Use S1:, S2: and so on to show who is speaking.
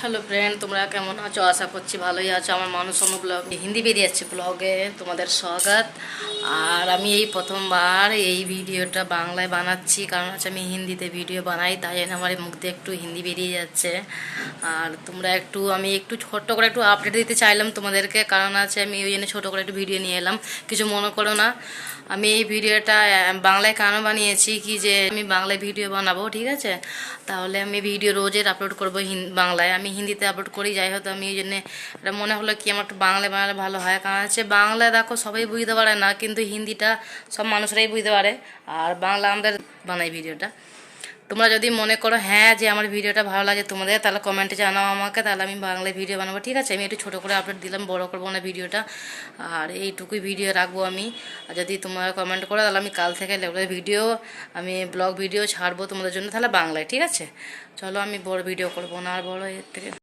S1: Hello friend তোমরা কেমন আছো? আশা করছি ভালোই আছো। আমার মানুষ ব্লগ হিন্দি বেরিয়ে যাচ্ছে ব্লগে। তোমাদের স্বাগত। আর আমি এই প্রথমবার এই ভিডিওটা বাংলায় বানাচ্ছি, কারণ হচ্ছে আমি হিন্দিতে ভিডিও বানাই, তাই জন্য আমার মুখ দিয়ে একটু হিন্দি বেরিয়ে যাচ্ছে। আর তোমরা একটু, আমি একটু ছোট্ট করে একটু আপডেট দিতে চাইলাম তোমাদেরকে, কারণ আছে আমি ওই জন্য ছোটো করে একটু ভিডিও নিয়ে এলাম। কিছু মনে করো না, আমি এই ভিডিওটা বাংলায় কেন বানিয়েছি, কি যে আমি বাংলায় ভিডিও বানাবো, ঠিক আছে? তাহলে আমি ভিডিও রোজের আপলোড করব বাংলায়। আমি হিন্দিতে আপলোড করি, যাই হয়তো আমি এই জন্যে এটা মনে হলো কি আমার একটু বাংলায় বানালে ভালো হয়। কারণ হচ্ছে বাংলা দেখো সবাই বুঝতে পারে না, কিন্তু হিন্দিটা সব মানুষরাই বুঝতে পারে। আর বাংলা আমাদের বানাই ভিডিওটা তোমরা যদি মনে করো হ্যাঁ যে আমার ভিডিওটা ভালো লাগে তোমাদের, তাহলে কমেন্টে জানাও আমাকে, তাহলে আমি বাংলায় ভিডিও বানাবো। ঠিক আছে, আমি একটু ছোটো করে আপডেট দিলাম, বড় করব না ভিডিওটা। আর এইটুকুই ভিডিও রাখব আমি। আর যদি তোমরা কমেন্ট করো, তাহলে আমি কাল থেকে ভিডিও আমি ব্লগ ভিডিও ছাড়বো তোমাদের জন্য, তাহলে বাংলায়, ঠিক আছে? চলো, আমি বড় ভিডিও করব না, আর বড় এর থেকে